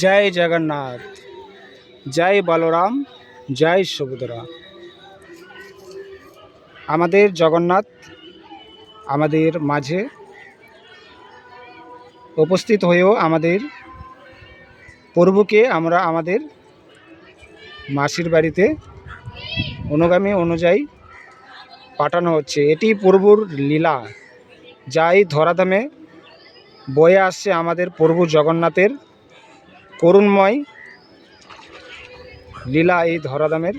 জয় জগন্নাথ জয় বলরাম জয় সুভদ্রা। আমাদের জগন্নাথ আমাদের মাঝে উপস্থিত হয়েও আমাদের প্রভুকে আমরা আমাদের মাসির বাড়িতে অনুগামী অনুযায়ী পাঠানো হচ্ছে। এটি প্রভুর লীলা যাই ধরাধামে বয়ে আসছে আমাদের প্রভু জগন্নাথের করুণময় লীলা এই ধরাধামের।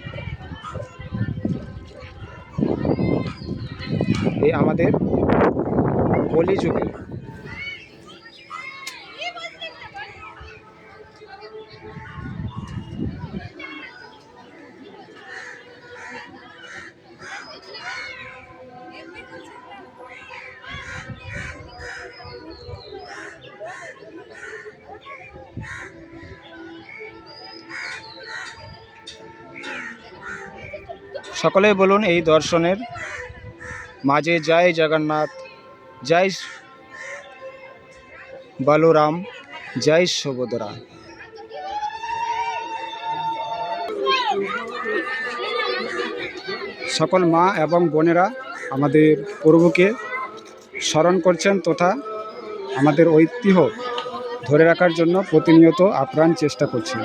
এই আমাদের কলিযুগে সকলে বলুন এই দর্শনের মাঝে জয় জগন্নাথ, জয় বলরাম, জয় সুভদ্রা। সকল মা এবং বোনেরা আমাদের প্রভুকে স্মরণ করছেন তথা আমাদের ঐতিহ্য ধরে রাখার জন্য প্রতিনিয়ত আপ্রাণ চেষ্টা করছেন।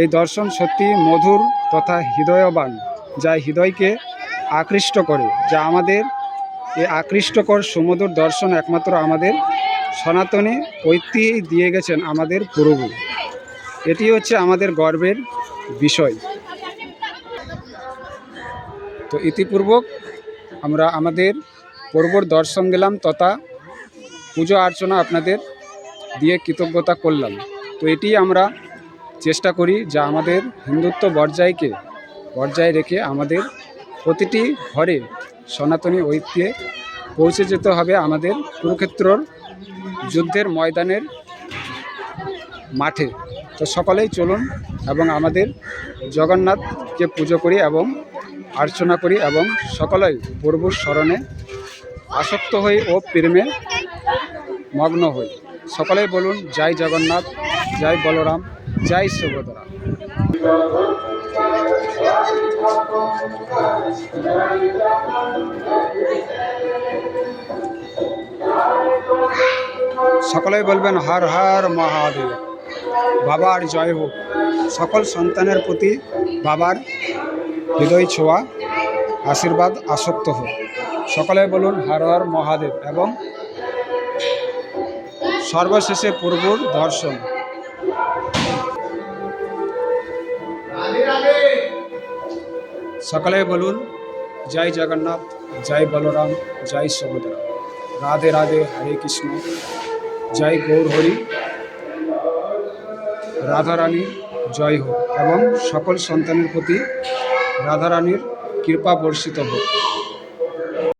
এই দর্শন সত্যি মধুর তথা হৃদয়বান, যা হৃদয়কে আকৃষ্ট করে, যা আমাদের এই আকৃষ্টকর সুমধুর দর্শন একমাত্র আমাদের সনাতনী ঐতিহ্যেই দিয়ে গেছেন আমাদের প্রভু। এটি হচ্ছে আমাদের গর্বের বিষয়। তো ইতিপূর্বক আমরা আমাদের প্রভুর দর্শন দিলাম তথা পুজো অর্চনা আপনাদের দিয়ে কৃতজ্ঞতা করলাম। তো এটি আমরা চেষ্টা করি যা আমাদের হিন্দুত্ব বর্জায়কে বর্জায় রেখে আমাদের প্রতিটি ঘরে সনাতনী ঐতিহ্যে পৌঁছে যেতে হবে আমাদের কুরুক্ষেত্রর যুদ্ধের ময়দানের মাঠে। তো সকলেই চলুন এবং আমাদের জগন্নাথকে পুজো করি এবং আর্চনা করি এবং সকলেই প্রভুর স্মরণে আসক্ত হই ও প্রেমে মগ্ন হই। সকলেই বলুন, জয় জগন্নাথ, জয় বলরাম। জয় সুভদ্রা। সকলেই বলবেন হর হর মহাদেব, বাবার জয় হোক। সকল সন্তানের প্রতি বাবার হৃদয় ছোঁয়া, আশীর্বাদ আসক্ত হোক। সকলে বলুন হর হর মহাদেব এবং সর্বশেষে প্রভুর দর্শন। সকলে বলুন, জয় জগন্নাথ, জয় বলরাম, জয় সুভদ্রা রাধে রাধে, হরে কৃষ্ণ। জয় গৌর হরি। রাধারানী, জয় হোক। এবং সকল সন্তানের প্রতি রাধারানীর কৃপা বর্ষিত হোক।